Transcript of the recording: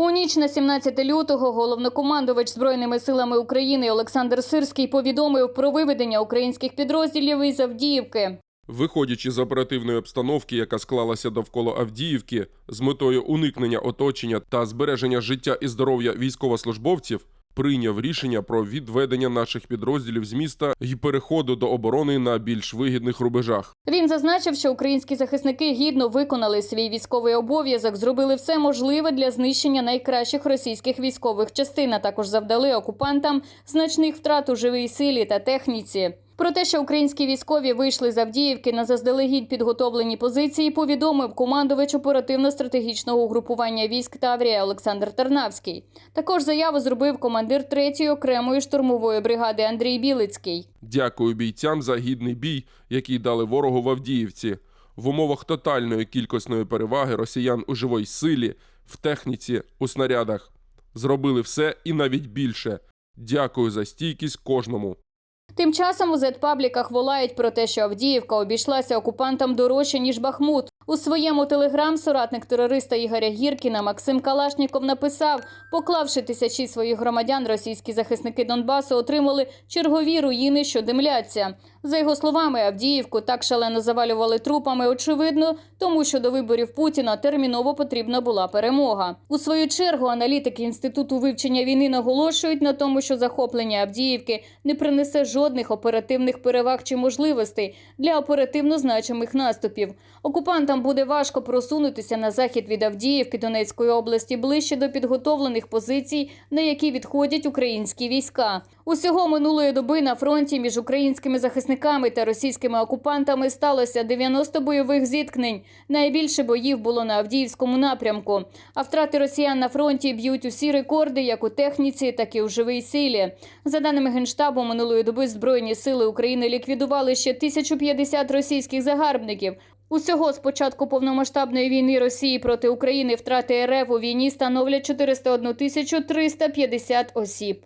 У ніч на 17 лютого головнокомандувач збройними силами України Олександр Сирський повідомив про виведення українських підрозділів із Авдіївки. Виходячи з оперативної обстановки, яка склалася довкола Авдіївки, з метою уникнення оточення та збереження життя і здоров'я військовослужбовців, прийняв рішення про відведення наших підрозділів з міста і переходу до оборони на більш вигідних рубежах. Він зазначив, що українські захисники гідно виконали свій військовий обов'язок, зробили все можливе для знищення найкращих російських військових частин, а також завдали окупантам значних втрат у живій силі та техніці. Про те, що українські військові вийшли з Авдіївки на заздалегідь підготовлені позиції, повідомив командувач оперативно-стратегічного угрупування військ Таврія Олександр Тарнавський. Також заяву зробив командир 3-ї окремої штурмової бригади Андрій Білицький. Дякую бійцям за гідний бій, який дали ворогу в Авдіївці. В умовах тотальної кількісної переваги росіян у живій силі, в техніці, у снарядах. Зробили все і навіть більше. Дякую за стійкість кожному. Тим часом у зетпабліках волають про те, що Авдіївка обійшлася окупантам дорожче ніж Бахмут. У своєму телеграм соратник терориста Ігоря Гіркіна Максим Калашніков написав: поклавши тисячі своїх громадян, російські захисники Донбасу отримали чергові руїни, що димляться. За його словами, Авдіївку так шалено завалювали трупами. Очевидно, тому що до виборів Путіна терміново потрібна була перемога. У свою чергу аналітики інституту вивчення війни наголошують на тому, що захоплення Авдіївки не принесе жодних оперативних переваг чи можливостей для оперативно значимих наступів. Окупантам буде важко просунутися на захід від Авдіївки Донецької області ближче до підготовлених позицій, на які відходять українські війська. Усього минулої доби на фронті між українськими захисниками та російськими окупантами сталося 90 бойових зіткнень. Найбільше боїв було на Авдіївському напрямку. А втрати росіян на фронті б'ють усі рекорди, як у техніці, так і у живій силі. За даними генштабу, минулої доби збройні сили України ліквідували ще 1050 російських загарбників. Усього з початку повномасштабної війни Росії проти України втрати РФ у війні становлять 401 тисячу 350 осіб.